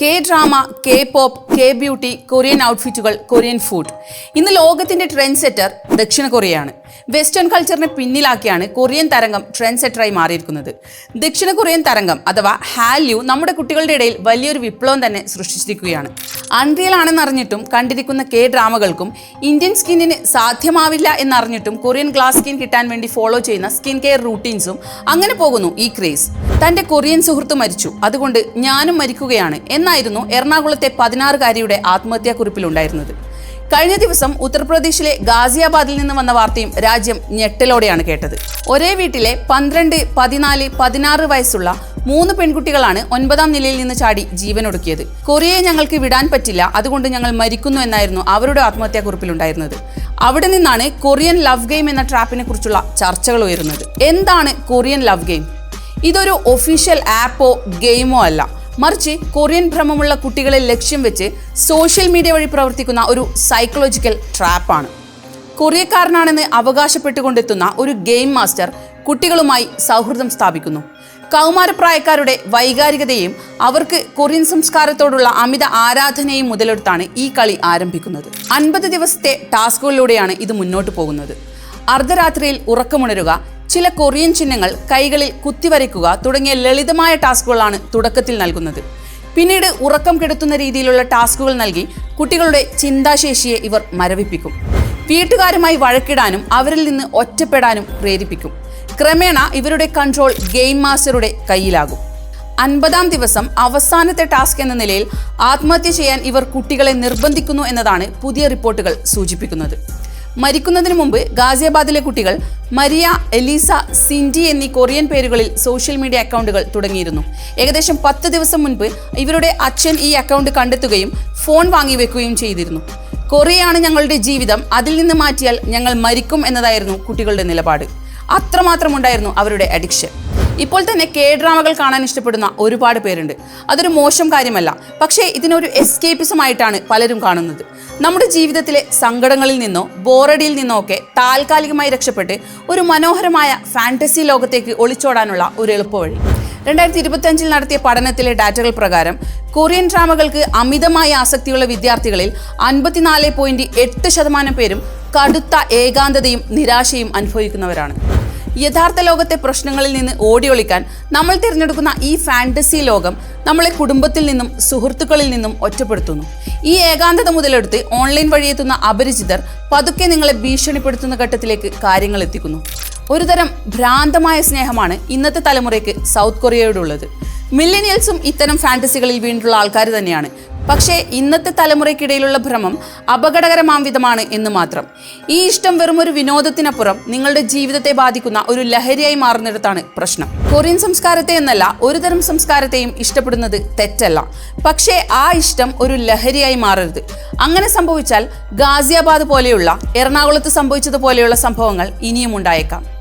K drama K pop K beauty Korean ഔട്ട്ഫിറ്റുകൾ Korean food ഇന്ന് ലോകത്തിന്റെ trend setter ദക്ഷിണ കൊറിയയാണ്. വെസ്റ്റേൺ കൾച്ചറിനെ പിന്നിലാക്കിയാണ് കൊറിയൻ തരംഗം ട്രെൻഡ് സെറ്ററായി മാറിയിരിക്കുന്നത്. ദക്ഷിണ കൊറിയൻ തരംഗം അഥവാ ഹാല്യു നമ്മുടെ കുട്ടികളുടെ ഇടയിൽ വലിയൊരു വിപ്ലവം തന്നെ സൃഷ്ടിച്ചിരിക്കുകയാണ്. അൺറിയൽ ആണെന്നറിഞ്ഞിട്ടും കണ്ടിരിക്കുന്ന കെ ഡ്രാമകൾക്കും ഇന്ത്യൻ സ്കിന്നിന് സാധ്യമാവില്ല എന്നറിഞ്ഞിട്ടും കൊറിയൻ ഗ്ലാസ് സ്കിൻ കിട്ടാൻ വേണ്ടി ഫോളോ ചെയ്യുന്ന സ്കിൻ കെയർ റൂട്ടീൻസും അങ്ങനെ പോകുന്നു ഈ ക്രേസ്. തന്റെ കൊറിയൻ സുഹൃത്ത് മരിച്ചു. അതുകൊണ്ട് ഞാനും മരിക്കുകയാണ്. എന്നായിരുന്നു എറണാകുളത്തെ പതിനാറുകാരിയുടെ ആത്മഹത്യാക്കുറിപ്പിലുണ്ടായിരുന്നത്. കഴിഞ്ഞ ദിവസം ഉത്തർപ്രദേശിലെ ഗാസിയാബാദിൽ നിന്ന് വന്ന വാർത്തയും രാജ്യം ഞെട്ടലോടെയാണ് കേട്ടത്. ഒരേ വീട്ടിലെ പന്ത്രണ്ട് പതിനാല് പതിനാറ് വയസ്സുള്ള മൂന്ന് പെൺകുട്ടികളാണ് ഒൻപതാം നിലയിൽ നിന്ന് ചാടി ജീവനൊടുക്കിയത്. കൊറിയയെ ഞങ്ങൾക്ക് വിടാൻ പറ്റില്ല അതുകൊണ്ട് ഞങ്ങൾ മരിക്കുന്നു എന്നായിരുന്നു അവരുടെ ആത്മഹത്യാക്കുറിപ്പിലുണ്ടായിരുന്നത്. അവിടെ നിന്നാണ് കൊറിയൻ ലവ് ഗെയിം എന്ന ട്രാപ്പിനെ കുറിച്ചുള്ള ചർച്ചകൾ ഉയരുന്നത്. എന്താണ് കൊറിയൻ ലവ് ഗെയിം? ഇതൊരു ഒഫീഷ്യൽ ആപ്പോ ഗെയിമോ അല്ല. മറിച്ച് കൊറിയൻ ഭ്രമമുള്ള കുട്ടികളെ ലക്ഷ്യം വെച്ച് സോഷ്യൽ മീഡിയ വഴി പ്രവർത്തിക്കുന്ന ഒരു സൈക്കോളജിക്കൽ ട്രാപ്പാണ് കൊറിയക്കാരനാണെന്ന് അവകാശപ്പെട്ടുകൊണ്ടെത്തുന്ന ഒരു ഗെയിം മാസ്റ്റർ കുട്ടികളുമായി സൗഹൃദം സ്ഥാപിക്കുന്നു. കൗമാരപ്രായക്കാരുടെ വൈകാരികതയും അവർക്ക് കൊറിയൻ സംസ്കാരത്തോടുള്ള അമിത ആരാധനയും മുതലെടുത്താണ് ഈ കളി ആരംഭിക്കുന്നത്. അൻപത് ദിവസത്തെ ടാസ്കുകളിലൂടെയാണ് ഇത് മുന്നോട്ട് പോകുന്നത്. അർദ്ധരാത്രിയിൽ ഉറക്കമുണരുക ചില കൊറിയൻ ചിഹ്നങ്ങൾ കൈകളിൽ കുത്തിവരയ്ക്കുക തുടങ്ങിയ ലളിതമായ ടാസ്കുകളാണ് തുടക്കത്തിൽ നൽകുന്നത്. പിന്നീട് ഉറക്കം കെടുത്തുന്ന രീതിയിലുള്ള ടാസ്കുകൾ നൽകി കുട്ടികളുടെ ചിന്താശേഷിയെ ഇവർ മരവിപ്പിക്കും. വീട്ടുകാരുമായി വഴക്കിടാനും അവരിൽ നിന്ന് ഒറ്റപ്പെടാനും പ്രേരിപ്പിക്കും. ക്രമേണ ഇവരുടെ കൺട്രോൾ ഗെയിം മാസ്റ്ററുടെ കയ്യിലാകും. അൻപതാം ദിവസം അവസാനത്തെ ടാസ്ക് എന്ന നിലയിൽ ആത്മഹത്യ ചെയ്യാൻ ഇവർ കുട്ടികളെ നിർബന്ധിക്കുന്നു എന്നതാണ് പുതിയ റിപ്പോർട്ടുകൾ സൂചിപ്പിക്കുന്നത്. മരിക്കുന്നതിന് മുമ്പ് ഗാസിയാബാദിലെ കുട്ടികൾ മരിയ എലീസ സിൻഡി എന്നീ കൊറിയൻ പേരുകളിൽ സോഷ്യൽ മീഡിയ അക്കൗണ്ടുകൾ തുടങ്ങിയിരുന്നു. ഏകദേശം പത്ത് ദിവസം മുൻപ് ഇവരുടെ അച്ഛൻ ഈ അക്കൗണ്ട് കണ്ടെത്തുകയും ഫോൺ വാങ്ങി വെക്കുകയും ചെയ്തിരുന്നു. കൊറിയയാണ് ഞങ്ങളുടെ ജീവിതം. അതിൽ നിന്ന് മാറ്റിയാൽ ഞങ്ങൾ മരിക്കും എന്നതായിരുന്നു കുട്ടികളുടെ നിലപാട്. അത്രമാത്രമുണ്ടായിരുന്നു അവരുടെ അഡിക്ഷൻ. ഇപ്പോൾ തന്നെ കെ ഡ്രാമകൾ കാണാൻ ഇഷ്ടപ്പെടുന്ന ഒരുപാട് പേരുണ്ട്. അതൊരു മോശം കാര്യമല്ല. പക്ഷേ ഇതിനൊരു എസ്കേപ്പിസമായിട്ടാണ് പലരും കാണുന്നത്. നമ്മുടെ ജീവിതത്തിലെ സങ്കടങ്ങളിൽ നിന്നോ ബോറടിയിൽ നിന്നോ ഒക്കെ താൽക്കാലികമായി രക്ഷപ്പെട്ട് ഒരു മനോഹരമായ ഫാന്റസി ലോകത്തേക്ക് ഒളിച്ചോടാനുള്ള ഒരു എളുപ്പവഴി. രണ്ടായിരത്തി ഇരുപത്തിയഞ്ചിൽ നടത്തിയ പഠനത്തിലെ ഡാറ്റകൾ പ്രകാരം കൊറിയൻ ഡ്രാമകൾക്ക് അമിതമായ ആസക്തിയുള്ള വിദ്യാർത്ഥികളിൽ അൻപത്തിനാല് പോയിന്റ് എട്ട് ശതമാനം പേരും കടുത്ത ഏകാന്തതയും നിരാശയും അനുഭവിക്കുന്നവരാണ്. യഥാർത്ഥ ലോകത്തെ പ്രശ്നങ്ങളിൽ നിന്ന് ഓടിയൊളിക്കാൻ നമ്മൾ തിരഞ്ഞെടുക്കുന്ന ഈ ഫാന്റസി ലോകം നമ്മളെ കുടുംബത്തിൽ നിന്നും സുഹൃത്തുക്കളിൽ നിന്നും ഒറ്റപ്പെടുത്തുന്നു. ഈ ഏകാന്തത മുതലെടുത്ത് ഓൺലൈൻ വഴി എത്തുന്ന അപരിചിതർ പതുക്കെ നിങ്ങളെ ഭീഷണിപ്പെടുത്തുന്ന ഘട്ടത്തിലേക്ക് കാര്യങ്ങൾ എത്തിക്കുന്നു. ഒരുതരം ഭ്രാന്തമായ സ്നേഹമാണ് ഇന്നത്തെ തലമുറയ്ക്ക് സൗത്ത് കൊറിയയോടുള്ളത്. മില്ലേനിയൽസും ഇത്തരം ഫാന്റസികളിൽ വീണ്ടുള്ള ആൾക്കാർ തന്നെയാണ്. പക്ഷേ ഇന്നത്തെ തലമുറയ്ക്കിടയിലുള്ള ഭ്രമം അപകടകരമാം വിധമാണ് എന്ന് മാത്രം. ഈ ഇഷ്ടം വെറും ഒരു വിനോദത്തിനപ്പുറം നിങ്ങളുടെ ജീവിതത്തെ ബാധിക്കുന്ന ഒരു ലഹരിയായി മാറുന്നിടത്താണ് പ്രശ്നം. കൊറിയൻ സംസ്കാരത്തെ എന്നല്ല ഒരുതരം സംസ്കാരത്തെയും ഇഷ്ടപ്പെടുന്നത് തെറ്റല്ല. പക്ഷേ ആ ഇഷ്ടം ഒരു ലഹരിയായി മാറരുത്. അങ്ങനെ സംഭവിച്ചാൽ ഗാസിയാബാദ് പോലെയുള്ള എറണാകുളത്ത് സംഭവിച്ചതുപോലെയുള്ള സംഭവങ്ങൾ ഇനിയും ഉണ്ടായേക്കാം.